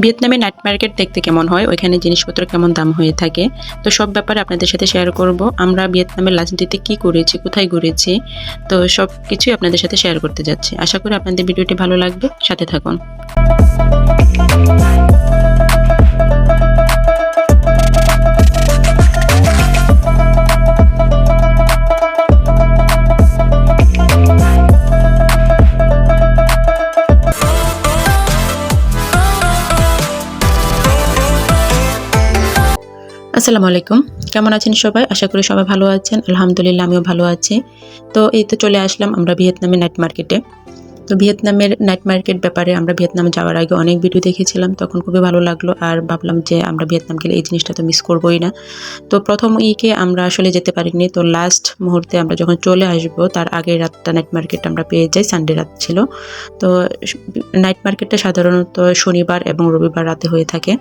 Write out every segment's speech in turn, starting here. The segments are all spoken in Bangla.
ভিয়েতনামে নাইট মার্কেট দেখতে কেমন হয়? ওইখানে জিনিসপত্র কেমন দাম হয়ে থাকে? তো সব ব্যাপারে আপনাদের সাথে শেয়ার করব। আমরা ভিয়েতনামের কি কী করেছি, কোথায় ঘুরেছি, তো সব কিছুই আপনাদের সাথে শেয়ার করতে যাচ্ছি। আশা করি আপনাদের ভিডিওটি ভালো লাগবে। সাথে থাকুন। আসসালামু আলাইকুম। কেমন আছেন সবাই? আশা করি সবাই ভালো আছেন। আলহামদুলিল্লাহ, আমিও ভালো আছি। তো এই তো চলে আসলাম আমরা ভিয়েতনামের নাইট মার্কেটে তো ভিয়েতনামের নাইট মার্কেট ব্যাপারে আমরা ভিয়েতনামে যাওয়ার আগে অনেক ভিডিও দেখেছিলাম। তখন খুবই ভালো লাগল আর ভাবলাম যে আমরা ভিয়েতনাম গেলে এই জিনিসটা তো মিস করবোই না। তো প্রথম উইকে আমরা আসলে যেতে পারিনি। তো লাস্ট মুহূর্তে আমরা যখন চলে আসব, তার আগের রাতটা নাইট মার্কেট আমরা পেয়ে যাই। সানডে রাত ছিল। তো নাইট মার্কেটটা সাধারণত শনিবার এবং রবিবার রাতে হয়ে থাকে।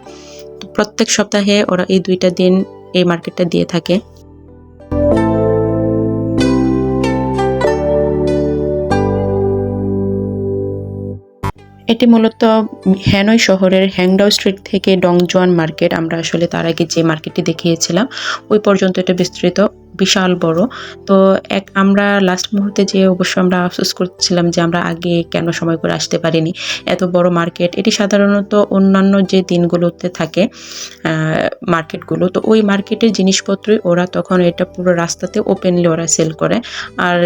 প্রত্যেক সপ্তাহে ওরা এই দুইটা দিন এই মার্কেটটা দিয়ে থাকে। এটি মূলত হ্যানয় শহরের হ্যাংডাও স্ট্রিট থেকে ডংজোয়ান মার্কেট, আমরা আসলে তার আগে যে মার্কেটটি দেখিয়েছিলাম, ওই পর্যন্ত এটা বিস্তৃত। বিশাল বড়। তো এক আমরা লাস্ট মুহূর্তে যে অবশ্য আমরা আফসোস করছিলাম যে আমরা আগে কেন সময় করে আসতে পারিনি, এত বড় মার্কেট এটি সাধারণত অন্যান্য যে দিনগুলোতে থাকে মার্কেটগুলো তো ওই মার্কেটের জিনিসপত্রই ওরা তখন এটা পুরো রাস্তাতে ওপেনলি ওরা সেল করে। আর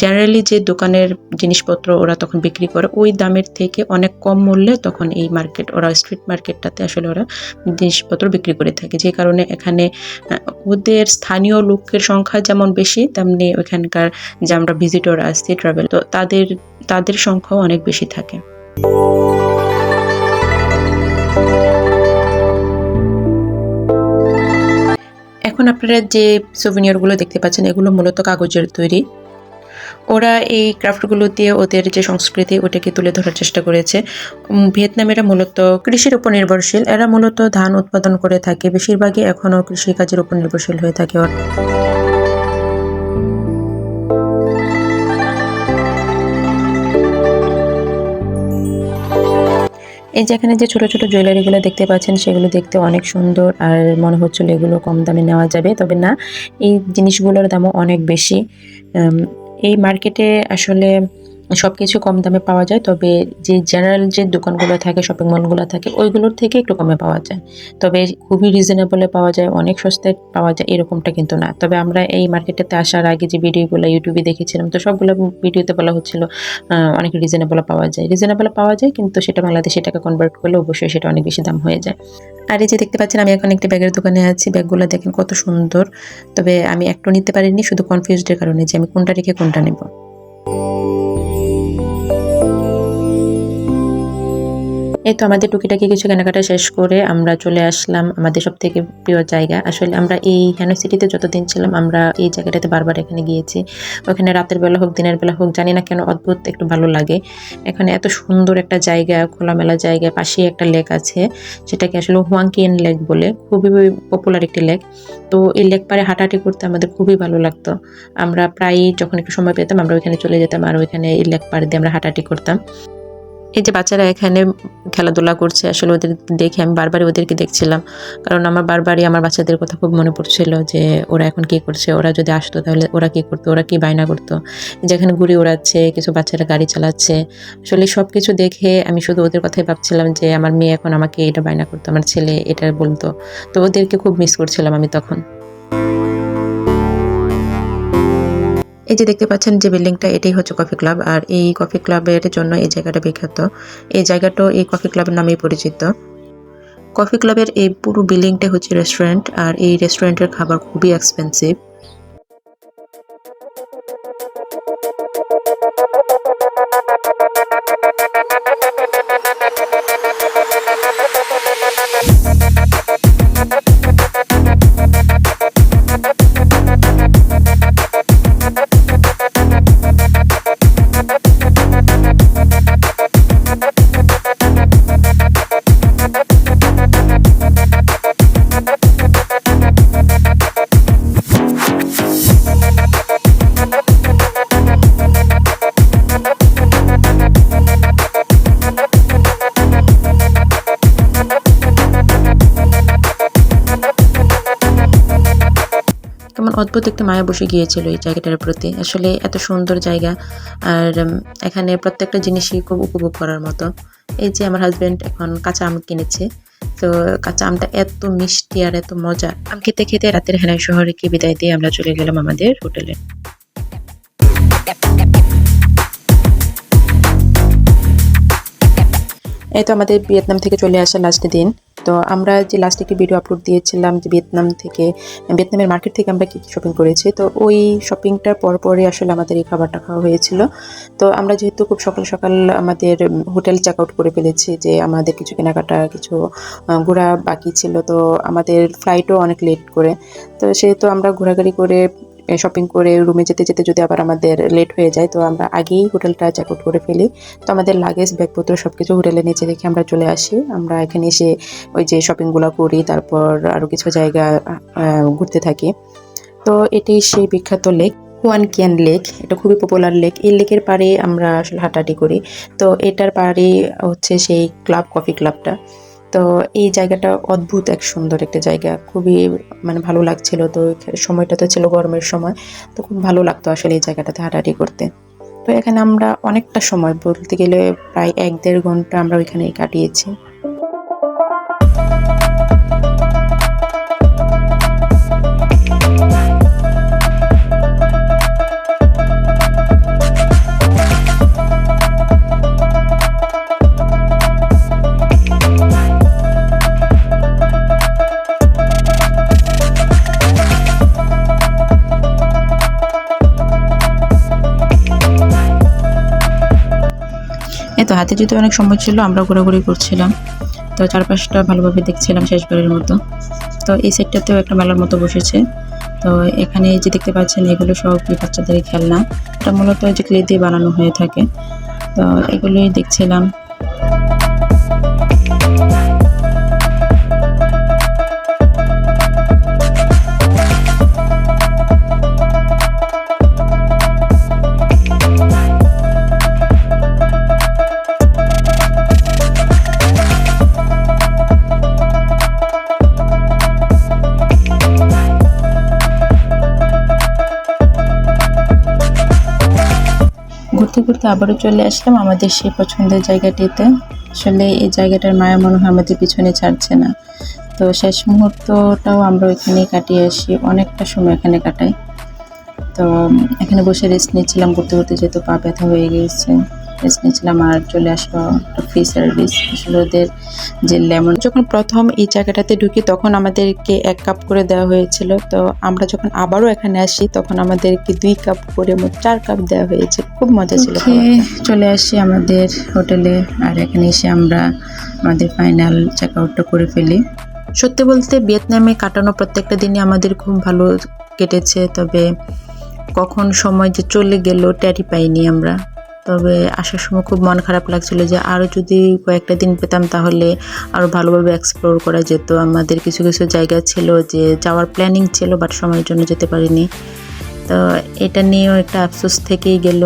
জেনারেলি যে দোকানের জিনিসপত্র ওরা তখন বিক্রি করে, ওই দামের থেকে অনেক কম মূল্যে তখন এই মার্কেট, ওরা স্ট্রিট মার্কেটটাতে আসলে ওরা জিনিসপত্র বিক্রি করে থাকে। যে কারণে এখানে ওদের স্থানীয় লোকের সংখ্যা যেমন বেশি, তেমনি ওইখানকার যে আমরা ভিজিটর আসছি ট্রাভেল তো তাদের তাদের সংখ্যাও অনেক বেশি থাকে। এখন আপনারা যে সোভিনিয়রগুলো দেখতে পাচ্ছেন, এগুলো মূলত কাগজের তৈরি। ওরা এই ক্রাফটগুলো দিয়ে ওদের যে সংস্কৃতি, ওটাকে তুলে ধরার চেষ্টা করেছে। ভিয়েতনামেরা মূলত কৃষির উপর নির্ভরশীল। এরা মূলত ধান উৎপাদন করে থাকে। বেশিরভাগই এখনও কৃষিকাজের উপর নির্ভরশীল হয়ে থাকে ওরা। এই যেখানে যে ছোট ছোট জুয়েলারিগুলো দেখতে পাচ্ছেন, সেগুলো দেখতে অনেক সুন্দর আর মনে হচ্ছিল এগুলো কম দামে নেওয়া যাবে। তবে না, এই জিনিসগুলোর দামও অনেক বেশি। এই মার্কেটে আসলে সব কিছু কম দামে পাওয়া যায়, তবে যে জেনারেল যে দোকানগুলো থাকে শপিং মলগুলো থাকে, ওইগুলোর থেকে একটু কমে পাওয়া যায়। তবে খুবই রিজনেবলে পাওয়া যায়, অনেক সস্তায় পাওয়া যায়, এরকমটা কিন্তু না। তবে আমরা এই মার্কেটেতে আসার আগে যে ভিডিওগুলো ইউটিউবে দেখেছিলাম, তো সবগুলো ভিডিওতে বলা হচ্ছিল অনেক রিজনেবলে পাওয়া যায়। রিজনেবলে পাওয়া যায়, কিন্তু সেটা বাংলাদেশে টাকা কনভার্ট করলে অবশ্যই সেটা অনেক বেশি দাম হয়ে যায়। আর এই যে দেখতে পাচ্ছেন, আমি এখন একটি ব্যাগের দোকানে আছি। ব্যাগগুলো দেখেন কত সুন্দর। তবে আমি একটু নিতে পারিনি, শুধু কনফিউজডের কারণে যে আমি কোনটা রেখে কোনটা নেব। এই তো আমাদের টুকিটাকি কিছু কেনাকাটা শেষ করে আমরা চলে আসলাম আমাদের সব থেকে প্রিয় জায়গা। আসলে আমরা এই হ্যানো সিটিতে যতদিন ছিলাম, আমরা এই জায়গাটাতে বারবার এখানে গিয়েছি। ওখানে রাতের বেলা হোক, দিনের বেলা হোক, জানি না কেন অদ্ভুত একটু ভালো লাগে। এখানে এত সুন্দর একটা জায়গা, খোলামেলা জায়গা, পাশেই একটা লেক আছে। সেটাকে আসলে হুয়াংকিয়েন লেক বলে, খুবই পপুলার একটি লেক তো এই লেক পারে হাঁটাহাঁটি করতে আমাদের খুবই ভালো লাগতো। আমরা প্রায়ই যখন একটু সময় পেতাম, আমরা ওইখানে চলে যেতাম আর ওইখানে এই লেক পাড়ে দিয়ে আমরা হাঁটাহাঁটি করতাম। এই যে বাচ্চারা এখানে খেলাধুলা করছে, আসলে ওদের দেখে আমি বারবারই ওদেরকে দেখছিলাম। কারণ আমার বারবারই আমার বাচ্চাদের কথা খুব মনে পড়ছিল যে, ওরা এখন কি করছে? ওরা যদি আসতো তাহলে ওরা কি করতো? ওরা কি বায়না করতো? যেখানে ঘুরে ওড়াচ্ছে, কিছু বাচ্চারা গাড়ি চালাচ্ছে। আসলে সব কিছু দেখে আমি শুধু ওদের কথাই ভাবছিলাম যে, আমার মেয়ে এখন আমাকে এটা বায়না করতো, আমার ছেলে এটা বলতো। তো ওদেরকে খুব মিস করছিলাম আমি তখন। এই যে দেখতে পাচ্ছেন যে বিল্ডিংটা, এটাই হচ্ছে কফি ক্লাব আর এই কফি ক্লাবের জন্য এই জায়গাটা বিখ্যাত। এই জায়গাটাও এই কফি ক্লাবের নামেই পরিচিত। কফি ক্লাবের এই পুরো বিল্ডিংটা হচ্ছে রেস্টুরেন্ট আর এই রেস্টুরেন্টের খাবার খুবই এক্সপেন্সিভ অদ্ভুত একটা মায়া বসে গিয়েছিল এই জায়গাটার প্রতি। আসলে এত সুন্দর জায়গা আর এখানে প্রত্যেকটা জিনিসই খুব উপভোগ করার মতো। এই যে আমার হাজবেন্ড এখন কাঁচা আম কিনেছে। তো কাঁচা আমটা এত মিষ্টি আর এত মজা আম খেতে খেতে রাতের হেনাই শহরে কি বিদায় দিয়ে আমরা চলে গেলাম আমাদের হোটেলে। এই তো আমাদের ভিয়েতনাম থেকে চলে আসা লাস্ট দিন। তো আমরা যে লাস্ট একটি ভিডিও আপলোড দিয়েছিলাম যে ভিয়েতনাম থেকে, ভিয়েতনামের মার্কেট থেকে আমরা কী কী শপিং করেছি, তো ওই শপিংটার পর পরপরই আসলে আমাদের এই খাবারটা খাওয়া হয়েছিল। তো আমরা যেহেতু খুব সকাল সকাল আমাদের হোটেল চেক আউট করে ফেলেছি যে আমাদের কিছু কেনাকাটা, কিছু ঘোরা বাকি ছিল, তো আমাদের ফ্লাইটও অনেক লেট করে। তো সেহেতু আমরা ঘোরাঘুরি করে শপিং করে রুমে যেতে যেতে যদি আবার আমাদের লেট হয়ে যায়, তো আমরা আগেই হোটেলটা চেক আউট করে ফেলি। তো আমাদের লাগেজ ব্যাগপত্র সব কিছু হোটেলে নিচে রেখে আমরা চলে আসি। আমরা এখানে এসে ওই যে শপিংগুলো করি, তারপর আরও কিছু জায়গা ঘুরতে থাকি। তো এটি সেই বিখ্যাত লেক ওয়ান কিয়ান লেক এটা খুবই পপুলার লেক এই লেকের পাড়ে আমরা আসলে হাঁটাহাঁটি করি। তো এটার পাড়ে হচ্ছে সেই ক্লাব কফি ক্লাবটা তো এই জায়গাটা অদ্ভুত এক সুন্দর একটা জায়গা। খুবই মানে ভালো লাগছিল তো, সময়টা তো ছিল গরমের সময়, তো খুব ভালো লাগতো আসলে এই জায়গাটাতে হাঁটাহাঁটি করতে। তো এখানে আমরা অনেকটা সময় বলতে গেলে প্রায় এক দেড় ঘণ্টা আমরা ওইখানেই কাটিয়েছি। এই তো, হাতে যেতে অনেক সময় ছিল, আমরা ঘোরাঘুরি করছিলাম। তো চারপাশটা ভালোভাবে দেখছিলাম শেষবারের মতো। তো এই সেটটাতেও একটা মেলার মতো বসেছে। তো এখানে যে দেখতে পাচ্ছেন, এগুলো সব বাচ্চাদের খেলনা। এটা মূলত যে ক্লে দিয়ে বানানো হয়ে থাকে। তো এগুলোই দেখছিলাম। ঘুরতে আবারও চলে আসলাম আমাদের সেই পছন্দের জায়গাটিতে। আসলে এই জায়গাটার মায়া মনে হয় আমাদের পিছনে ছাড়ছে না। তো শেষ মুহূর্তটাও আমরা ওইখানে কাটিয়ে আসি, অনেকটা সময় এখানে কাটাই। তো এখানে বসে রেস্ট নিচ্ছিলাম, ঘুরতে ঘুরতে যেহেতু পা ব্যথা হয়ে গিয়েছে। রেস্ট নিচ্ছিলাম আর চলে আসলো ফ্রি সার্ভিস আসলে ওদের যে লেমন যখন প্রথম এই জায়গাটাতে ঢুকি তখন আমাদেরকে এক কাপ করে দেওয়া হয়েছিল। তো আমরা যখন আবারও এখানে আসি তখন আমাদেরকে দুই কাপ করে মোট চার কাপ দেওয়া হয়েছে। খুব মজা ছিল চলে আসি আমাদের হোটেলে আর এখানে এসে আমরা আমাদের ফাইনাল চেক আউটটা করে ফেলি। সত্যি বলতে ভিয়েতনামে কাটানো প্রত্যেকটা দিনই আমাদের খুব ভালো কেটেছে তবে কখন সময় যে চলে গেল ট্যারি পাইনি আমরা। তবে আসার সময় খুব মন খারাপ লাগছিল যে আরও যদি কয়েকটা দিন পেতাম তাহলে আরও ভালোভাবে এক্সপ্লোর করা যেত। আমাদের কিছু কিছু জায়গা ছিল যে যাওয়ার প্ল্যানিং ছিল বাট সময়ের জন্য যেতে পারিনি। তো এটা নিয়েও একটা আফসোস থেকেই গেল।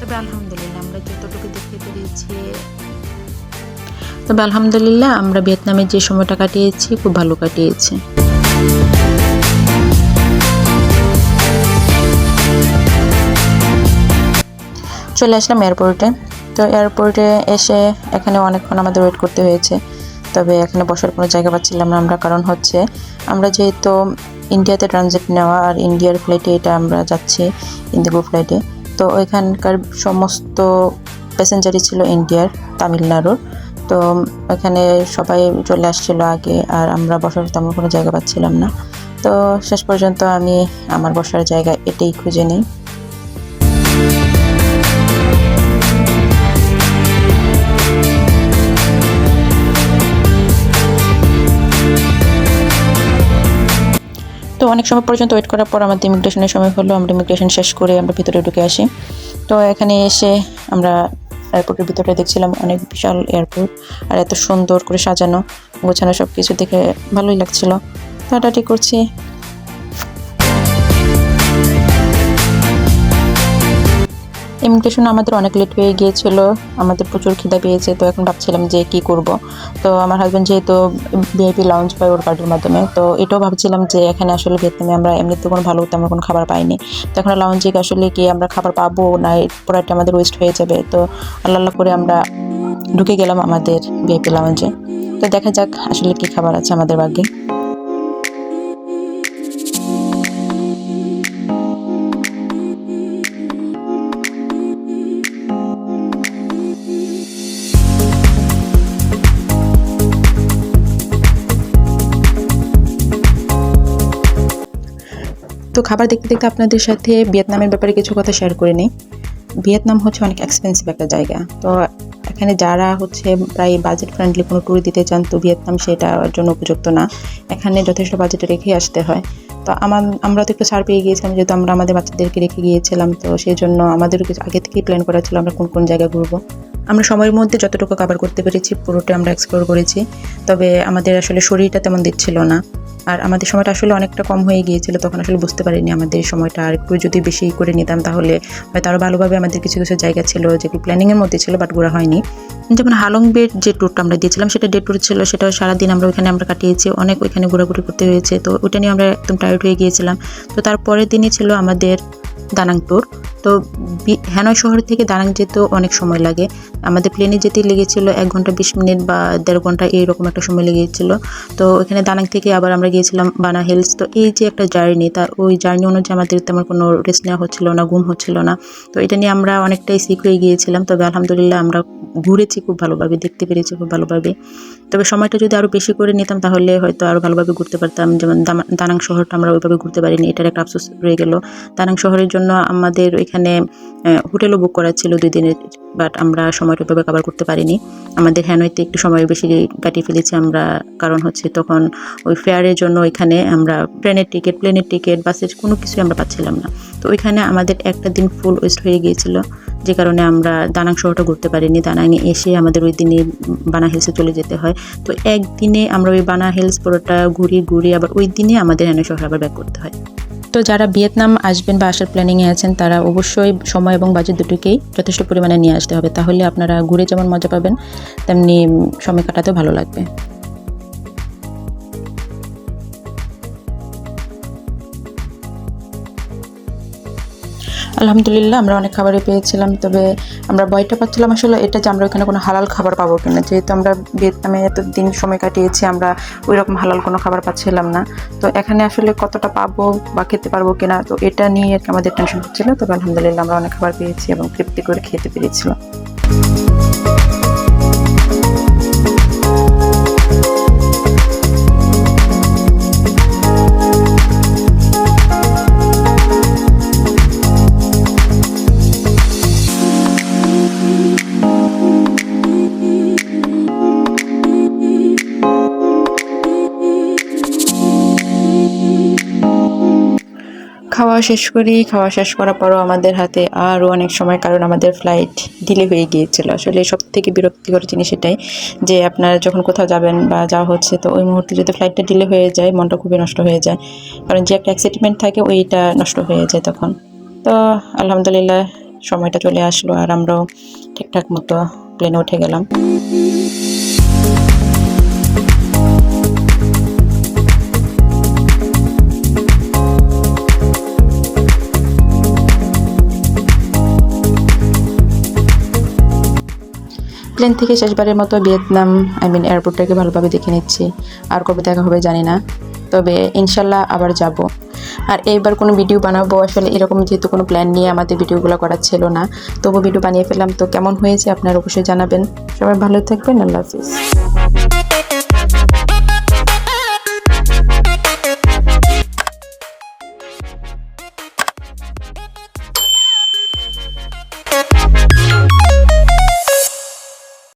তবে আলহামদুলিল্লাহ আমরা যতটুকু দেখতে পেরেছি। তবে আলহামদুলিল্লাহ আমরা ভিয়েতনামে যে সময়টা কাটিয়েছি, খুব ভালো কাটিয়েছি। চলে আসলাম এয়ারপোর্টে তো এয়ারপোর্টে এসে এখানে অনেকক্ষণ আমাদের ওয়েট করতে হয়েছে। তবে এখানে বসার কোনো জায়গা পাচ্ছিলাম না আমরা, কারণ হচ্ছে আমরা যেহেতু ইন্ডিয়াতে ট্রানজিট নেওয়া আর ইন্ডিয়ার ফ্লাইটে এটা আমরা যাচ্ছি ইন্দিগো ফ্লাইটে তো ওইখানকার সমস্ত প্যাসেঞ্জারই ছিল ইন্ডিয়ার তামিলনাড়ুর। তো ওখানে সবাই চলে আসছিল আগে আর আমরা বসার তেমন কোনো জায়গা পাচ্ছিলাম না। তো শেষ পর্যন্ত আমি আমার বসার জায়গা এটাই খুঁজে নিই। অনেক সময় পর্যন্ত ওয়েট করার পর আমাদের ইমিগ্রেশনের সময় হলো, আমরা ইমিগ্রেশন শেষ করে আমরা ভিতরে ঢুকে আসি। তো এখানে এসে আমরা এয়ারপোর্টের ভিতরে দেখছিলাম, অনেক বিশাল এয়ারপোর্ট আর এত সুন্দর করে সাজানো, গোছানো সব কিছু দেখে ভালোই লাগছিল। হাঁটাহাঁটি করছি ইমিটেশন আমাদের অনেক লেট হয়ে গিয়েছিল, আমাদের প্রচুর খিদা পেয়েছে, তো এখন ভাবছিলাম যে কি করব। তো আমার হাজব্যান্ড যেহেতু ভিআইপি লাউঞ্জ পায় ওর কার্ডের মাধ্যমে, তো এটাও ভাবছিলাম যে এখানে আসলে ভিয়েতনামে আমরা এমনিতে কোনো ভালো তেমন কোনো খাবার পাইনি। তো এখন লাউঞ্জে আসলে কি আমরা খাবার পাবো না প্রোডাক্ট আমাদের ওয়েস্ট হয়ে যাবে, তো আল্লাহ আল্লাহ করে আমরা ঢুকে গেলাম আমাদের ভিআইপি লাউঞ্জে তো দেখা যাক আসলে কি খাবার আছে আমাদের ভাগ্যে। তো খাবার দেখতে দেখতে আপনাদের সাথে ভিয়েতনামের ব্যাপারে কিছু কথা শেয়ার করে নিই। ভিয়েতনাম হচ্ছে অনেক এক্সপেন্সিভ একটা জায়গা। তো এখানে যারা হচ্ছে প্রায় বাজেট ফ্রেন্ডলি কোনো ট্যুর দিতে চান, তো ভিয়েতনাম সেটার জন্য উপযুক্ত না। এখানে যথেষ্ট বাজেট রেখে আসতে হয়। তো আমার, আমরা তো একটু ছাড় পেয়ে গিয়েছিলাম, যেহেতু আমরা আমাদের বাচ্চাদেরকে রেখে গিয়েছিলাম, তো সেই জন্য আমাদেরও কিছু আগে থেকেই প্ল্যান করা ছিল আমরা কোন কোন জায়গায় ঘুরবো। আমরা সময়ের মধ্যে যতটুকু কভার করতে পেরেছি পুরোটা আমরা এক্সপ্লোর করেছি। তবে আমাদের আসলে শরীরটা তেমন দিচ্ছিল না। আর আমাদের সময়টা আসলে অনেকটা কম হয়ে গিয়েছিল, তখন আসলে বুঝতে পারিনি আমাদের সময়টা। আর একটু যদি বেশি করে নিতাম তাহলে হয়তো আরও ভালোভাবে আমাদের কিছু কিছু জায়গা ছিল যেগুলো প্ল্যানিংয়ের মধ্যে ছিল বাট ঘোরা হয়নি। যেমন হালং বেড যে ট্যুরটা আমরা দিয়েছিলাম, সেটা ডে ট্যুর ছিল, সেটা সারাদিন আমরা ওইখানে আমরা কাটিয়েছি, অনেক ওইখানে ঘোরাঘুরি করতে হয়েছে, তো ওইটা নিয়ে আমরা একদম টায়ার্ড হয়ে গিয়েছিলাম। তো তারপরের দিনই ছিল আমাদের দানাং ট্যুর তো হ্যানয় শহর থেকে দানাং যেতেও অনেক সময় লাগে। আমাদের প্লেনে যেতে লেগেছিল এক ঘণ্টা বিশ মিনিট বা দেড় ঘণ্টা এইরকম একটা সময় লেগেছিল। তো এখানে দানাং থেকে আবার আমরা গিয়েছিলাম বানা হিলস তো এই যে একটা জার্নি তা ওই জার্নি অনুযায়ী আমাদের তেমন কোনো রেস্ট নেওয়া হচ্ছিল না, ঘুম হচ্ছিল না। তো এটা নিয়ে আমরা অনেকটাই সিক হয়ে গিয়েছিলাম। তবে আলহামদুলিল্লাহ আমরা ঘুরেছি খুব ভালোভাবে, দেখতে পেরেছি খুব ভালোভাবে। তবে সময়টা যদি আরও বেশি করে নিতাম, তাহলে হয়তো আরও ভালোভাবে ঘুরতে পারতাম। যেমন দানাং শহরটা আমরা ওইভাবে ঘুরতে পারিনি, এটার একটা আফসোস রয়ে গেল। দানাং শহরের জন্য আমাদের এখানে হোটেলও বুক করা ছিল দুই দিনের বাট আমরা সময়টা ওইভাবে কভার করতে পারিনি। আমাদের হ্যানয়তে একটু সময় বেশি কাটিয়ে ফেলেছি আমরা, কারণ হচ্ছে তখন ওই ফেয়ারের জন্য ওইখানে আমরা ট্রেনের টিকিট প্লেনের টিকিট বাসের কোনো কিছুই আমরা পাচ্ছিলাম না। তো ওইখানে আমাদের একটা দিন ফুল ওয়েস্ট হয়ে গিয়েছিল। যে কারণে আমরা দানাং শহরটা ঘুরতে পারিনি। দানাংয়ে এসে আমাদের ওই দিনে বানা হিলসে চলে যেতে হয়। তো একদিনে আমরা ওই বানা হিলস পুরোটা ঘুরি ঘুরি আবার ওই দিনে আমাদের হ্যানয় শহর আবার ব্যাক করতে হয়। তো যারা ভিয়েতনাম আসবেন বা আসার প্ল্যানিংয়ে আছেন, তারা অবশ্যই সময় এবং বাজেট দুটোকেই যথেষ্ট পরিমাণে নিয়ে আসতে হবে। তাহলে আপনারা ঘুরে যেমন মজা পাবেন, তেমনি সময় কাটাতেও ভালো লাগবে। আলহামদুলিল্লাহ, আমরা অনেক খাবারই পেয়েছিলাম, তবে আমরা ভয়টা পাচ্ছিলাম আসলে এটা যে আমরা ওখানে কোনো হালাল খাবার পাবো কিনা। যেহেতু আমরা ভিয়েতনামে এত দিন সময় কাটিয়েছি, আমরা ওই রকম হালাল কোনো খাবার পাচ্ছিলাম না। তো এখানে আসলে কতটা পাবো বা খেতে পারব কিনা, তো এটা নিয়ে আর আমাদের টেনশন হচ্ছিল, তবে আলহামদুলিল্লাহ আমরা অনেক খাবার পেয়েছি এবং তৃপ্তি করে খেতে পেরেছিলাম। খাওয়া শেষ করি, খাওয়া শেষ করার পরও আমাদের হাতে আরও অনেক সময়, কারণ আমাদের ফ্লাইট ডিলে হয়ে গিয়েছিল। আসলে সব থেকে বিরক্তিকর জিনিস এটাই যে আপনারা যখন কোথাও যাবেন বা যাওয়া হচ্ছে, তো ওই মুহূর্তে যদি ফ্লাইটটা ডিলে হয়ে যায়, মনটা খুবই নষ্ট হয়ে যায়। কারণ যে একটা এক্সাইটমেন্ট থাকে, ওইটা নষ্ট হয়ে যায় তখন। তো আলহামদুলিল্লাহ, সময়টা চলে আসলো আর আমরাও ঠিকঠাক মতো প্লেনে উঠে গেলাম। প্লেন থেকে শেষবারের মতো ভিয়েতনাম আই মিন এয়ারপোর্টটাকে ভালোভাবে দেখে নিচ্ছি। আর কবে দেখা হবে জানি না। তবে ইনশাল্লাহ আবার যাব। আর এইবার কোনো ভিডিও বানাবো, আসলে এরকম যেহেতু কোনো প্ল্যান নিয়ে আমাদের ভিডিওগুলো করা ছিল না, তবু ভিডিও বানিয়ে ফেললাম। তো কেমন হয়েছে আপনারা অবশ্যই জানাবেন। সবাই ভালো থাকবেন, আল্লাহ হাফিজ।